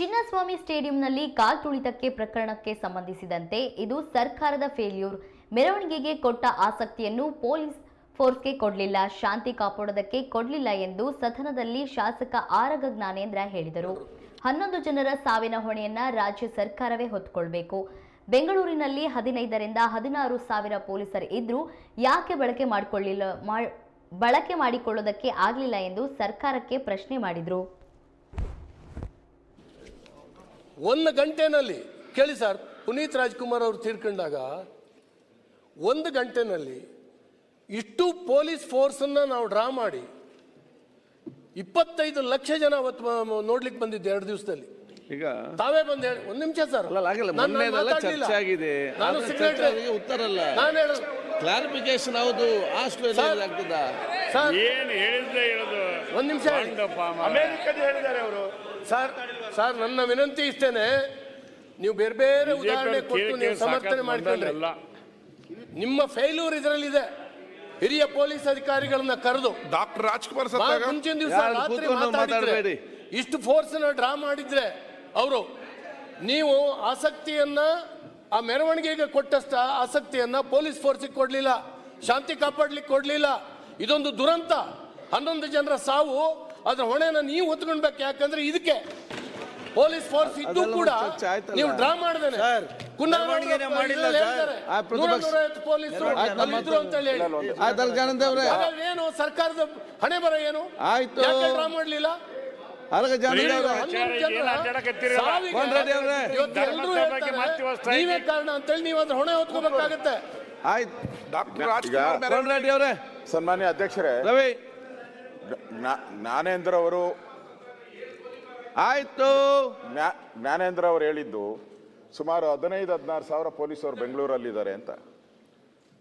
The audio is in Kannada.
ಚಿನ್ನಸ್ವಾಮಿ ಸ್ಟೇಡಿಯಂನಲ್ಲಿ ಕಾಲ್ ತುಳಿತಕ್ಕೆ ಪ್ರಕರಣಕ್ಕೆ ಸಂಬಂಧಿಸಿದಂತೆ ಇದು ಸರ್ಕಾರದ ಫೇಲ್ಯೂರ್ ಮೆರವಣಿಗೆಗೆ ಕೊಟ್ಟ ಆಸಕ್ತಿಯನ್ನು ಪೊಲೀಸ್ ಫೋರ್ಸ್ಗೆ ಕೊಡಲಿಲ್ಲ. ಶಾಂತಿ ಕಾಪಾಡೋದಕ್ಕೆ ಕೊಡಲಿಲ್ಲ ಎಂದು ಸದನದಲ್ಲಿ ಶಾಸಕ ಆರಗ ಜ್ಞಾನೇಂದ್ರ ಹೇಳಿದರು. ಹನ್ನೊಂದು ಜನರ ಸಾವಿನ ಹೊಣೆಯನ್ನ ರಾಜ್ಯ ಸರ್ಕಾರವೇ ಹೊತ್ತುಕೊಳ್ಬೇಕು. ಬೆಂಗಳೂರಿನಲ್ಲಿ ಹದಿನೈದರಿಂದ ಹದಿನಾರು ಸಾವಿರ ಪೊಲೀಸರು ಇದ್ರೂ ಯಾಕೆ ಬಳಕೆ ಮಾಡಿಕೊಳ್ಳಿಲ್ಲ ಬಳಕೆ ಮಾಡಿಕೊಳ್ಳೋದಕ್ಕೆ ಆಗಲಿಲ್ಲ ಎಂದು ಸರ್ಕಾರಕ್ಕೆ ಪ್ರಶ್ನೆ ಮಾಡಿದರು. ಒಂದು ಗಂಟೆನಲ್ಲಿ ಕೇಳಿ ಸರ್ ಪುನೀತ್ ರಾಜ್ಕುಮಾರ್ ಅವರು ತೀರ್ಕೊಂಡಾಗ ಒಂದು ಗಂಟೆನಲ್ಲಿ ಇಷ್ಟು ಪೊಲೀಸ್ ಫೋರ್ಸನ್ನು ನಾವು ಡ್ರಾ ಮಾಡಿ ಇಪ್ಪತ್ತೈದು ಲಕ್ಷ ಜನ ಅವತ್ತು ನೋಡ್ಲಿಕ್ಕೆ ಬಂದಿದ್ದು ಎರಡು ದಿವಸದಲ್ಲಿ. ಈಗ ತಾವೇ ಬಂದು ಹೇಳಿ ಒಂದು ನಿಮಿಷ ಸರ್. ಅಲ್ಲ ಆಗಿಲ್ಲ ಮೊನ್ನೆದೆಲ್ಲ ಚರ್ಚೆ ಆಗಿದೆ ನಾನು ಉತ್ತರ ಅಲ್ಲ. ನಾನು ಹೇಳ ಕ್ಲಾರಿಫಿಕೇಶನ್ ಹೌದು ಆಸ್ಟ್ರೇಲಿಯಾ ಸರ್. ಆಗ್ತದ ಸರ್. ಏನ್ ಹೇಳಿದ್ರೆ ಹೇಳೋದು? ಒಂದು ನಿಮಿಷ. ಅಮೆರಿಕದ ಹೇಳಿದ್ದಾರೆ ಅವರು. ಸರ್ ಸರ್ ನನ್ನ ವಿನಂತಿ ಇಷ್ಟೇನೆ. ನೀವು ಬೇರೆ ಬೇರೆ ಉದಾಹರಣೆ ಕೊಟ್ಟು ನೀವು ಸಮರ್ಥನೆ ಮಾಡ್ಕೊಂಡ್ರೆ. ನಿಮ್ಮ ಫೇಲ್ಯೂರ್ ಇದರಲ್ಲಿದೆ. ಹಿರಿಯ ಪೊಲೀಸ್ ಅಧಿಕಾರಿಗಳನ್ನ ಕರೆದು. ಡಾಕ್ಟರ್ ರಾಜ್ಕುಮಾರ್ ಮುಂಚಿನ ದಿವಸ ರಾತ್ರಿ ಮಾತಾಡಿದ್ರೆ. ಇಷ್ಟು ಫೋರ್ಸ್ ಡ್ರಾ ಮಾಡಿದ್ರೆ ಅವರು ನೀವು ಆಸಕ್ತಿಯನ್ನ ಆ ಮೆರವಣಿಗೆಗೆ ಕೊಟ್ಟಷ್ಟ ಆಸಕ್ತಿಯನ್ನ ಪೊಲೀಸ್ ಫೋರ್ಸಿಗೆ ಕೊಡ್ಲಿಲ್ಲ ಶಾಂತಿ ಕಾಪಾಡ್ಲಿಕ್ಕೆ ಕೊಡ್ಲಿಲ್ಲ. ಇದೊಂದು ದುರಂತ. ಹನ್ನೊಂದು ಜನರ ಸಾವು ಅದ್ರ ಹೊಣೆನ ನೀವು ಹೊತ್ಕೊಳ್ಬೇಕು ಯಾಕಂದ್ರೆ ಇದಕ್ಕೆ ಪೊಲೀಸ್ ಫೋರ್ಸ್ ಇದ್ದು ಕೂಡ ನೀವು ಡ್ರಾ ಮಾಡಿದ್ರೆ ಏನು ಸರ್ಕಾರದ ಹಣೆ ಬರ ಏನು? ಆಯ್ತು. ಯಾಕೆ ಡ್ರಾ ಮಾಡ್ಲಿಲ್ಲ. ನೀವೇ ಕಾರಣ ಅಂತೇಳಿ ನೀವು ಅದ್ರ ಹೊಣೆ ಹೊತ್ಕೋಬೇಕಾಗತ್ತೆ. ಆಯ್ತು. ಡಾಕ್ಟರ್ ಅವರೇ. ಸನ್ಮಾನ್ಯ ಅಧ್ಯಕ್ಷರೇ ರವಿ. ಜ್ಞಾ- ಜ್ಞಾನೇಂದ್ರ ಅವರು ಆಯ್ತು. ಜ್ಞಾ- ಜ್ಞಾನೇಂದ್ರ ಅವರು ಹೇಳಿದ್ದು ಸುಮಾರು ಹದಿನೈದು ಹದಿನಾರು ಸಾವಿರ ಪೊಲೀಸರು ಬೆಂಗಳೂರಲ್ಲಿದ್ದಾರೆ ಅಂತ.